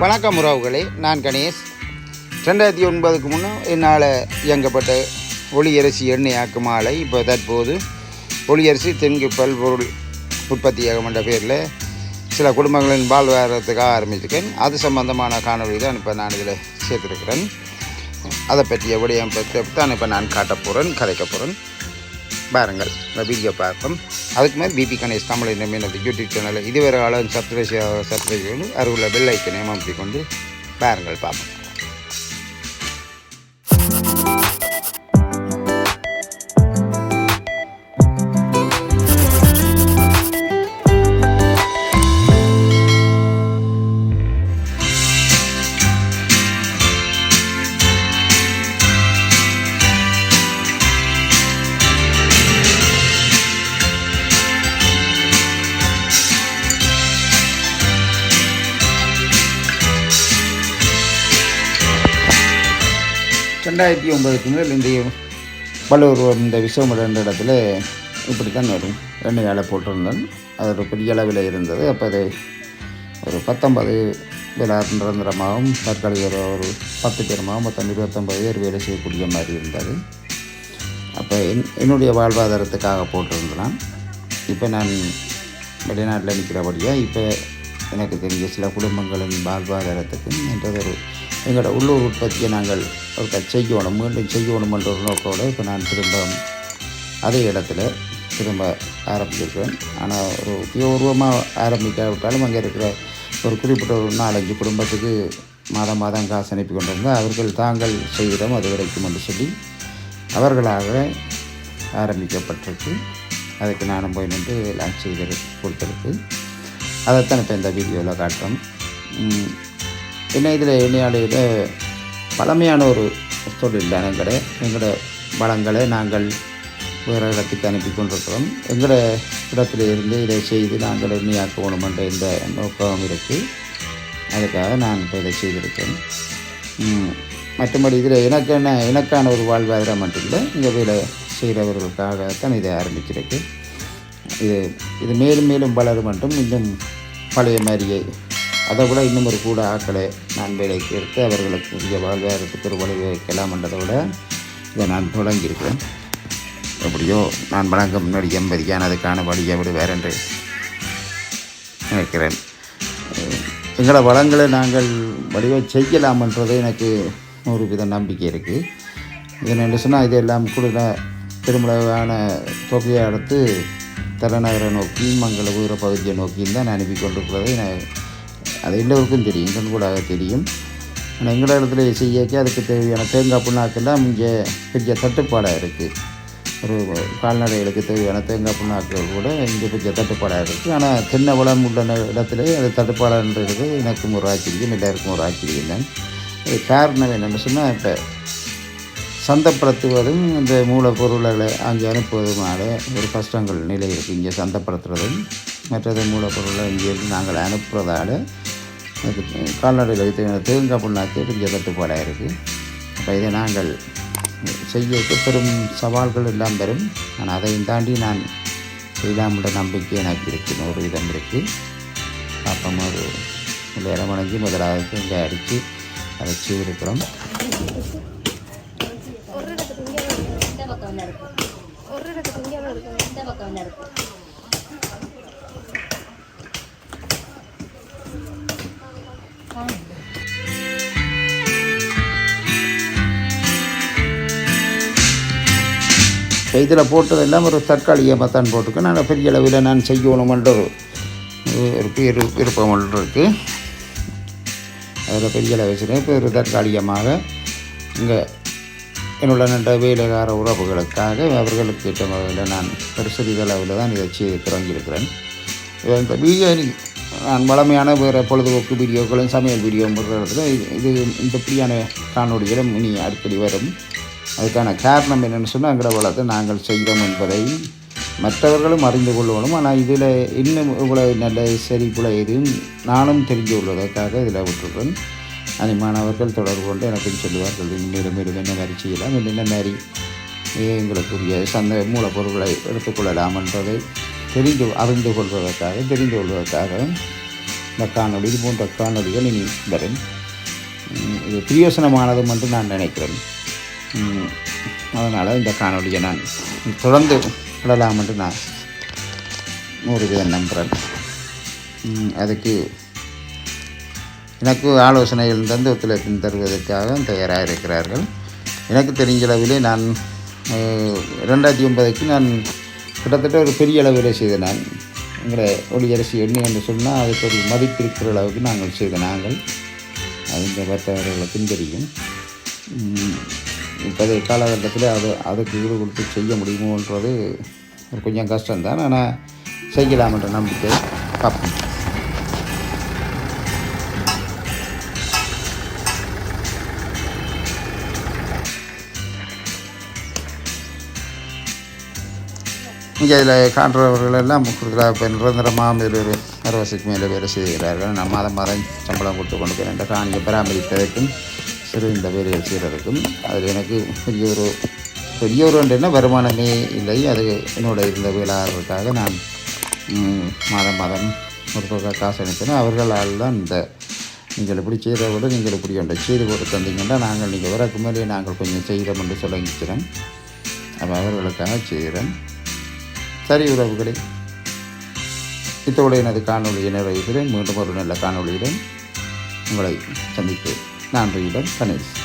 வணக்கம் உறவுகளே நான் கணேஷ். ரெண்டாயிரத்தி ஒன்பதுக்கு முன்னே என்னால் இயங்கப்பட்ட ஒளியரசி எண்ணெய் ஆக்கும் ஆலை இப்போ தற்போது ஒளியரசி தென்கு பல்பொருள் உற்பத்தியாகும் என்ற பேரில் சில குடும்பங்களின் வாழ்வாதாரத்துக்காக ஆரம்பிச்சிருக்கேன். அது சம்பந்தமான காணொளி தான் இப்போ நான் இதில் சேர்த்துருக்கிறேன். அதை பற்றிய விடயம் பற்றி தான் இப்போ நான் காட்ட போகிறேன் கதைக்க போகிறேன் பாருங்கள் இந்த வீடியோ பார்ப்போம். அதுக்கு மேலே பிபி கணேஷ் தமிழ் என்ற மீனது யூடியூப் சேனலில் இதுவரை அளவு சப்ஸ்கிரைப் சப்ஸ்கிரைப் செய்து அருகில் பெல் ஐக்கனை கொண்டு பாருங்கள் பார்ப்போம். ரெண்டாயிரத்தி ஒன்பதுக்கு முதல் இந்த வள்ளூர் இந்த விஸ்வம் என்ற இடத்துல இப்படித்தான் வரும். ரெண்டு வேலை போட்டிருந்தேன் அது ஒரு பெரிய அளவில் இருந்தது. அப்போ அது ஒரு பத்தொன்பது வேலை நிரந்தரமாகவும் தற்காலிக ஒரு ஒரு பத்து பேருமாகவும் மொத்தம் இருபத்தொம்பது பேர் வேலை செய்யக்கூடிய மாதிரி இருந்தது. அப்போ என் என்னுடைய வாழ்வாதாரத்துக்காக போட்டிருந்தேன். இப்போ நான் வெளிநாட்டில் நிற்கிறபடியாக இப்போ எனக்கு தெரிஞ்ச சில குடும்பங்களின் வாழ்வாதாரத்துக்கு என்றது ஒரு எங்களோட உள்ளூர் உற்பத்தியை நாங்கள் அவர்கள் செய்யணும் மீண்டும் செய்யணும் என்ற ஒரு நோக்கோடு இப்போ நான் திரும்ப அதே இடத்துல திரும்ப ஆரம்பிச்சிருக்கிறேன். ஆனால் ஒரு உத்தியோகபூர்வமாக ஆரம்பிக்காவிட்டாலும் அங்கே இருக்கிற ஒரு குறிப்பிட்ட ஒரு நாலஞ்சு குடும்பத்துக்கு மாதம் மாதம் காசு அனுப்பி கொண்டிருந்தால் அவர்கள் தாங்கள் செய்கிறோம் அது வரைக்கும் என்று சொல்லி அவர்களாக ஆரம்பிக்கப்பட்டிருக்கு. அதுக்கு நானும் போய் நின்று எல்லாம் செய்து கொடுத்துருக்கு. அதைத்தான் இப்போ இந்த வீடியோவில் காட்டுறோம். என்ன இதில் எண்ணெயாலையில் பழமையான ஒரு தொழில் தான் எங்களோட எங்களோட வளங்களை நாங்கள் வேறு இடத்துக்கு அனுப்பி கொண்டிருக்கிறோம். எங்களோட இடத்துல இருந்து இதை செய்து நாங்கள் எண்ணெயாக்கணும் என்ற இந்த நோக்கம் இருக்குது அதுக்காக நான் இப்போ இதை செய்திருக்கேன். மற்றபடி இதில் எனக்கு என்ன எனக்கான ஒரு வாழ்வாதாரம் மட்டும் இல்லை இங்கே வேலை செய்கிறவர்களுக்காகத்தான் இதை ஆரம்பிச்சிருக்கு இது இது மேலும் மேலும் வளரும் மட்டும் இன்னும் பழைய மாதிரியே அதை விட இன்னும் ஒரு கூட ஆட்களை நான் வேலைக்கு எடுத்து அவர்களுக்கு புதிய வாழ்வாதாரத்துக்கு ஒரு வழி வைக்கலாம் என்றதை விட இதை நான் தொடங்கியிருக்கிறேன். எப்படியோ நான் வழங்க முன்னாடி எம்பதிக்கான அதுக்கான வழியை விட வேற என்று நினைக்கிறேன். எங்களை எங்களோட வளங்களை நாங்கள் வடிவ செய்யலாம்ன்றது எனக்கு ஒரு வித நம்பிக்கை இருக்குது இது என்ன சொன்னால் இதெல்லாம் கூட பெருமளவான தொகையை அடுத்து தலைநகரை நோக்கி மங்கள வீர பகுதியை நோக்கியும் தான் அனுப்பி கொண்டிருக்கிறது நான் அது எல்லோருக்கும் தெரியும் கண் கூட தெரியும். ஆனால் எங்களோட இடத்துல செய்யக்க அதுக்கு தேவையான தேங்காய் புண்ணாக்கெல்லாம் இங்கே பெரிய தட்டுப்பாடாக இருக்குது ஒரு கால்நடைகளுக்கு தேவையான தேங்காய் புண்ணாக்கள் கூட இங்கே பெரிய தட்டுப்பாடாக இருக்குது ஆனால் தென்னை வளம் உள்ள இடத்துல அது தட்டுப்பாடுன்றது எனக்கும் ஒரு ஆச்சரியம் எல்லாருக்கும் ஒரு ஆச்சரியம் தான். அது காரணம் என்னென்னு சொன்னால் இப்போ சந்தைப்படுத்துவதும் இந்த மூலப்பொருள்களை அங்கே அனுப்புவதுமான ஒரு கஷ்டங்கள் நிலை இருக்குது இங்கே சந்தப்படுத்துறதும் மற்றது மூலப்பொருளை இங்கேருந்து நாங்கள் அனுப்புறதால அது கால்நடைகளுக்கு வைத்து தேங்காய் புண்ணாக்கு கொஞ்சம் தட்டுப்பாடாக இருக்குது அப்போ இதை நாங்கள் செய்ய பெரும் சவால்கள் எல்லாம் வரும் ஆனால் அதையும் தாண்டி நான் செய்யலாமுள்ள நம்பிக்கை எனக்கு இருக்குது ஒரு விதம் இருக்குது அப்போ ஒரு நேரம் வணங்கி முதலாவது இங்கே அடித்து அதை செய்திருக்கிறோம் இந்த பக்கம் ஒன்று இருக்கு. ஒரு இடத்துக்கு இங்கே இந்த பக்கம் இருக்கும் இதில் போட்டதெல்லாம் ஒரு தற்காலிகமாக தான் போட்டுக்கேன் நான் பெரிய அளவில் நான் செய்யணுமென்ற ஒரு ஒரு பேர் விருப்பம் ஒன்று இருக்குது அதில் பெரிய அளவு வச்சுருக்கேன் இப்போ ஒரு தற்காலிகமாக இங்கே என்னோட நன்ற வேலைக்கார உறவுகளுக்காக அவர்களுக்கு ஏற்ற வகையில் நான் ஒரு சிறிதளவில் தான் இதை செய்து தொடங்கியிருக்கிறேன். இந்த பிரியாணி நான் வளமையான வேறு பொழுதுபோக்கு வீடியோக்களும் சமையல் வீடியோ போடுறதுல இது இது இந்த இப்படியான காணொலிகளும் இனி அடிக்கடி வரும். அதுக்கான காரணம் என்னென்னு சொன்னால் எங்களோட வளத்தை நாங்கள் செய்கிறோம் என்பதை மற்றவர்களும் அறிந்து கொள்ளணும். ஆனால் இதில் இன்னும் இவ்வளவு நல்ல சரி போல எதுவும் நானும் தெரிஞ்சு கொள்வதற்காக இதில் விட்டுருக்கேன் அதை மாணவர்கள் தொடர்பு கொண்டு எனக்கு சொல்லுவார்கள் இன்னும் மேலும் மேலும் என்ன மாதிரி செய்யலாம்? என்னென்ன மாதிரி எங்களுக்குரிய சந்த மூலப்பொருட்களை எடுத்துக்கொள்ளலாம் என்பதை தெரிந்து அறிந்து கொள்வதற்காக தெரிந்து கொள்வதற்காக இந்த காணொளி இது போன்ற காணொலிகள் இனி வரும். இது பிரியோசனமானதும் என்று நான் நினைக்கிறேன். அதனால் இந்த காணொலியை நான் தொடர்ந்து விடலாம் என்று நான் நூறு விதம் நம்புகிறேன் அதுக்கு எனக்கு ஆலோசனைகள் தந்து ஒத்துழைப்பு தருவதற்காக தயாராக இருக்கிறார்கள். எனக்கு தெரிஞ்ச அளவிலே நான் ரெண்டாயிரத்தி ஒன்பதுக்கு நான் கிட்டத்தட்ட ஒரு பெரிய அளவில் செய்த நான். எங்களை ஒளியரசி எண்ணி என்று சொன்னால் அதுக்கு ஒரு மதிப்பு இருக்கிற அளவுக்கு நாங்கள் செய்த நாங்கள். அது இந்த மற்றவர்களுக்கும் தெரியும். இப்போதைய காலகட்டத்தில் அது அதுக்கு ஈடு கொடுத்து செய்ய முடியுமோன்றது ஒரு கொஞ்சம் கஷ்டம்தான். ஆனால் செய்யலாம்ன்ற நம்பிக்கை பார்ப்போம் இங்கே இதில் காண்றவர்கள் எல்லாம் கொடுக்குறா இப்போ நிரந்தரமாக இதில் ஒரு அறுபதுக்கு மேலே வேலை செய்கிறார்கள். நான் மாதம் மாதம் சம்பளம் கொடுத்து கொண்டு போய் இந்த காணியை பராமரிப்பதற்கும் சிறு இந்த வேலைகள் செய்கிறதுக்கும் அதில் எனக்கு பெரிய ஒரு பெரிய ஒரு என்ன வருமானமே இல்லை. அது என்னோட இருந்த வேளாளர்களுக்காக நான் மாதம் மாதம் ஒரு தொகை காசு அனுப்பினேன். அவர்களால் தான் இந்த நீங்கள் இப்படி செய்கிறத விட நீங்கள் இப்படி ஒன்றை செய்து போட்டு தந்தீங்கன்னா நாங்கள் நீங்கள் வரக்கு மேலே நாங்கள் கொஞ்சம் செய்கிறோம் என்று சொல்லிக்கிறேன் அப்போ அவர்களுக்காக செய்கிறேன். சரி உறவுகளே. இத்தோடு எனது காணொலியை நிறைவேகிறேன் மீண்டும் ஒரு நல்ல காணொலியுடன் உங்களை சந்திக்கிறேன் நன்றியுடன் கணேஷ்.